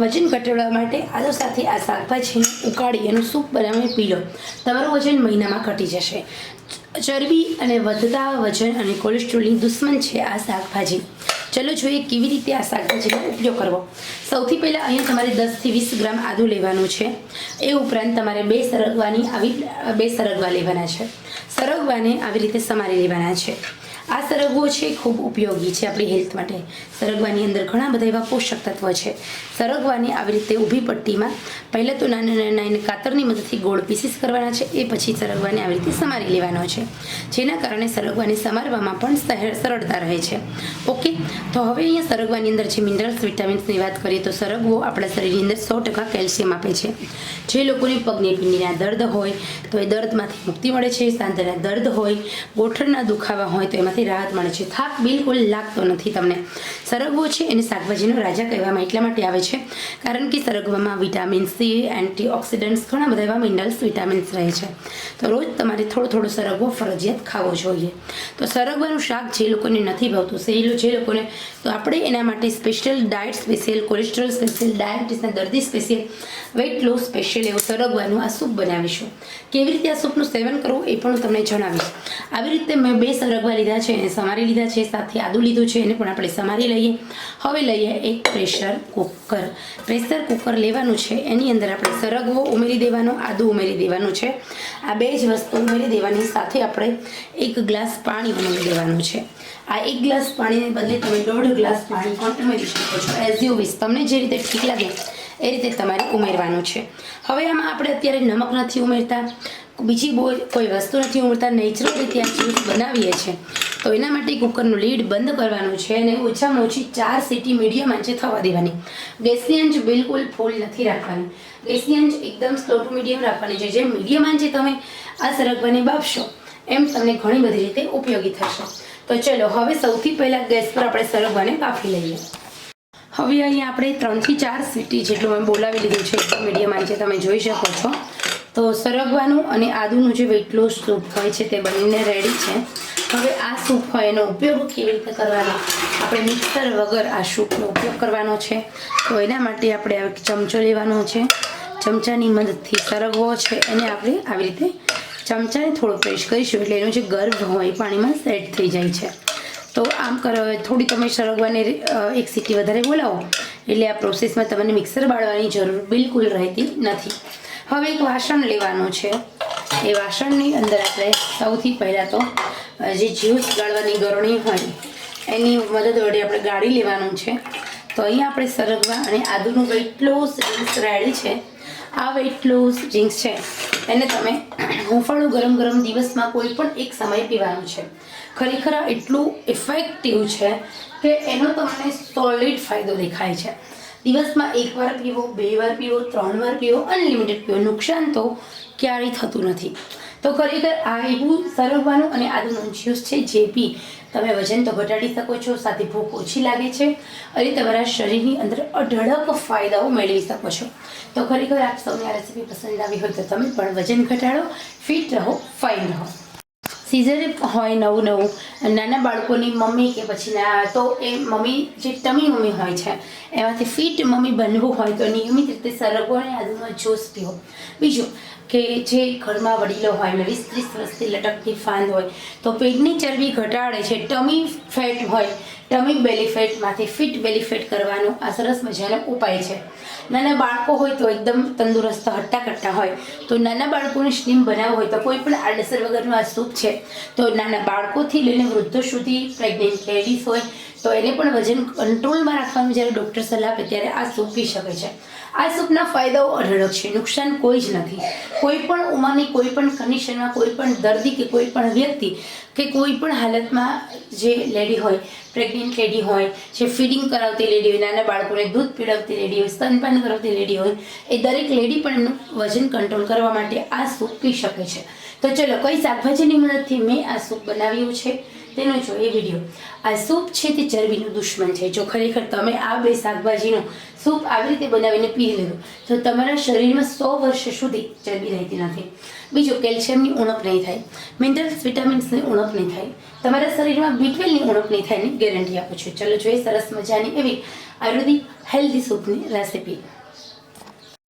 વજન ઘટાડવા માટે આદુ સાથે આ શાકભાજીને ઉકાળી એનું સૂપ બનાવી પી લો. તમારું વજન મહિનામાં ઘટી જશે. ચરબી અને વધતા વજન અને કોલેસ્ટ્રોલની દુશ્મન છે આ શાકભાજી. ચલો જોઈએ કેવી રીતે આ શાકભાજીનો ઉપયોગ કરવો. સૌથી પહેલાં અહીંયા તમારે દસથી વીસ ગ્રામ આદું લેવાનું છે. એ ઉપરાંત તમારે બે સરગવાની આવી બે સરગવા લેવાના છે. સરગવાને આવી રીતે સમારી લેવાના છે. સરગવો છે, ખૂબ ઉપયોગી છે આપણી હેલ્થ માટે. સરગવાની અંદર ઘણા બધા એવા પોષક તત્વો છે. સરગવાની આવી રીતે ઊભી પટ્ટીમાં પહેલાં તો નાના નાના એને કાતરની મદદથી ગોળ પીસીસ કરવાના છે, એ પછી સરગવાને આવી રીતે સમારી લેવાનો છે. જેના કારણે સરગવાને સમારવામાં પણ સરળતા રહે છે. ઓકે, તો હવે અહીંયા સરગવાની અંદર જે મિનરલ્સ વિટામિન્સની વાત કરીએ તો સરગવો આપણા શરીરની અંદર સો ટકા કેલ્શિયમ આપે છે. જે લોકોને પગની પિંડીના દર્દ હોય, તો એ દર્દમાંથી મુક્તિ મળે છે, સાંધાના દર્દ હોય, ગોઠણના દુખાવા હોય, તો એમાંથી રાહત મળે છે. થાક બિલકુલ લાગતો નથી તમને. સરગવો છે એને શાકભાજીનો રાજા કહેવામાં એટલા માટે આવે છે, કારણ કે સરગવામાં વિટામિન સી, એન્ટીઓક્સિડન્ટ્સ ઘણા બધા એવા મિનરલ્સ, વિટામિન્સ રહે છે. તો રોજ તમારે થોડો થોડો સરગવો ફરજિયાત ખાવો જોઈએ. તો સરગવાનું શાક જે લોકોને નથી ભાવતું સહેલું જે લોકોને, તો આપણે એના માટે special diet special cholesterol special ડાયાબિટીસના દર્દી સ્પેશિયલ વેઇટ લોસ સ્પેશિયલ એવું સરગવાનું આ સૂપ બનાવીશું. કેવી રીતે આ સૂપનું સેવન કરવું એ પણ તમને જણાવીશ. આવી રીતે મેં બે સરગવા લીધા છે સમારી લીધા છે, સાથે આદુ લીધું છે, એને પણ આપણે સમારી લઈએ. હવે લઈએ એક પ્રેશર કુકર. પ્રેશર કુકર લેવાનું છે, એની અંદર આપણે સરગવો ઉમેરી દેવાનો, આદુ ઉમેરી દેવાનું છે. આ બે જ વસ્તુ ઉમેરી દેવાની, સાથે આપણે એક ગ્લાસ પાણી ઉમેરી દેવાનું છે. આ એક ગ્લાસ પાણીને બદલે તમે દોઢ ગ્લાસ પાણી પણ ઉમેરી શકો છો. એઝ યુ વિશ તમને જે રીતે ઠીક લાગે, એ રીતે તમારે ઉમેરવાનું છે. હવે આમાં આપણે અત્યારે નમક નથી ઉમેરતા, બીજી બહુ કોઈ વસ્તુ નથી ઉમેરતા નેચરલ રીતે આ જ્યુસ બનાવીએ છીએ. તો એના માટે કુકરનું લીડ બંધ કરવાનું છે અને ઓછામાં ઓછી ચાર સીટી મીડિયમ આંચે થવા દેવાની. ગેસની આંચ બિલકુલ ફૂલ નથી રાખવાની. ગેસની આંચ એકદમ સ્લો ટુ મીડિયમ રાખવાની છે. જે મીડિયમ આંચે તમે આ સરગવાને બાફશો, એમ તમને ઘણી બધી રીતે ઉપયોગી થશે. તો ચલો, હવે સૌથી પહેલાં ગેસ પર આપણે સરગવાને બાફી લઈએ. હવે અહીંયા આપણે ત્રણથી ચાર સીટી જેટલું મેં બોલાવી લીધું છે મીડિયમ આંચે તમે જોઈ શકો છો. તો સરગવાનું અને આદુનું જે વેટ લોસ સૂપ હોય છે તે બનીને રેડી છે. હવે આ સૂપ હોય એનો ઉપયોગ કેવી રીતે કરવાનો? આપણે મિક્સર વગર આ સૂપનો ઉપયોગ કરવાનો છે. તો એના માટે આપણે એક ચમચો લેવાનો છે. ચમચાની મદદથી સરગવો છે એને આપણે આવી રીતે ચમચાને થોડો પ્રેસ કરીશું એટલે એનો જે ગર્ભ હોય પાણીમાં સેટ થઈ જાય છે. તો આમ કરો થોડી તમે સરગવાને એક સીટી વધારે બોલાવો. એટલે આ પ્રોસેસમાં તમને મિક્સર બાળવાની જરૂર બિલકુલ રહેતી નથી. હવે એક વાસણ લેવાનું છે. એ વાસણની અંદર આપણે સૌથી પહેલાં તો જે જ્યુસ ગાળવાની ગરણી હોય, એની મદદ વડે આપણે ગાળી લેવાનું છે. તો અહીંયા આપણે સરગવા અને આદુનું વેઇટ લોસ રેડી છે. આ વેઇટ લોસ છે. એને તમે હુંફાળું ગરમ ગરમ દિવસમાં કોઈ પણ એક સમય પીવાનું છે. ખરેખર આ એટલું ઇફેક્ટિવ છે કે એનો તમને સોલિડ ફાયદો દેખાય છે. દિવસમાં એકવાર પીવો, બે વાર પીવો, ત્રણ વાર પીવો, અનલિમિટેડ પીવો. નુકસાન તો ક્યારેય થતું નથી. તો ખરેખર આ એવું સરગવાનું અને આદુનું જ્યુસ છે જે બી તમે વજન તો ઘટાડી શકો છો, સાથે ભૂખ ઓછી લાગે છે અને તમારા શરીરની અંદર અઢળક ફાયદાઓ મેળવી શકો છો. તો ખરેખર આપ સૌને આ રેસીપી પસંદ આવી હોય તો તમે પણ વજન ઘટાડો ફિટ રહો ફાઇન રહો. સિઝર હોય નવું નવું, નાના બાળકોની મમ્મી કે પછી ના તો એ મમ્મી, જે ટમી મમ્મી હોય છે, એમાંથી ફિટ મમ્મી બનવું હોય તો નિયમિત રીતે સરગો અને આદુનો જ્યુસ પીવો. બીજું કે જે ઘરમાં વડીલો હોય વીસ ત્રીસ વર્ષથી લટકતી ફાંદ હોય, તો પેટની ચરબી ઘટાડે છે, ટમી ફેટ હોય ટમી બેલી ફેટમાંથી ફિટ બેલી ફેટ કરવાનો આ સરસ મજાનો ઉપાય છે. નાના બાળકો હોય તો એકદમ તંદુરસ્ત હટ્ટા કટ્ટા હોય. તો નાના બાળકોને સ્ટીમ બનાવવું હોય તો કોઈ પણ આડસર વગરનું આ સૂપ છે. તો નાના બાળકોથી લઈને વૃદ્ધો સુધી પ્રેગ્નેન્ટ લેડીઝ હોય તો એને પણ વજન કંટ્રોલમાં રાખવાનું જ્યારે ડૉક્ટર સલાહ આપે ત્યારે આ સૂપ પી શકે છે. આ સૂપના ફાયદાઓ અઢળક છે, નુકસાન કોઈ જ નથી. કોઈ પણ ઉંમરની કોઈ પણ કન્ડિશનમાં કોઈ પણ દર્દી કે કોઈ પણ વ્યક્તિ કે કોઈ પણ હાલતમાં જે લેડી હોય પ્રેગ્નન્ટ લેડી હોય, જે ફીડિંગ કરાવતી લેડી હોય, નાના બાળકોને દૂધ પીડાવતી લેડી હોય, સ્તનપાન કરાવતી લેડી હોય, એ દરેક લેડી પણ એમનું વજન કંટ્રોલ કરવા માટે આ સૂપ પી શકે છે. તો ચલો, કઈ શાકભાજીની મદદથી મેં આ સૂપ બનાવ્યું છે? તેનો જો એ વીડિયો આ સૂપ છે તે ચરબીનું દુશ્મન છે. જો ખરેખર તમે આ બે શાકભાજીનો સૂપ આવી રીતે બનાવીને પી લેવો તો તમારા શરીરમાં સો વર્ષ સુધી ચરબી રહેતી નથી. બીજું, કેલ્શિયમની ઉણપ નહીં થાય. મિનરલ્સ, વિટામિન્સની ઉણપ નહીં થાય. તમારા શરીરમાં બીટવેલની ઉણપ નહીં થાય, એની ગેરંટી આપું છું. ચલો જોઈએ સરસ મજાની એવી આયુર્વેદિક, હેલ્ધી સૂપની રેસિપી.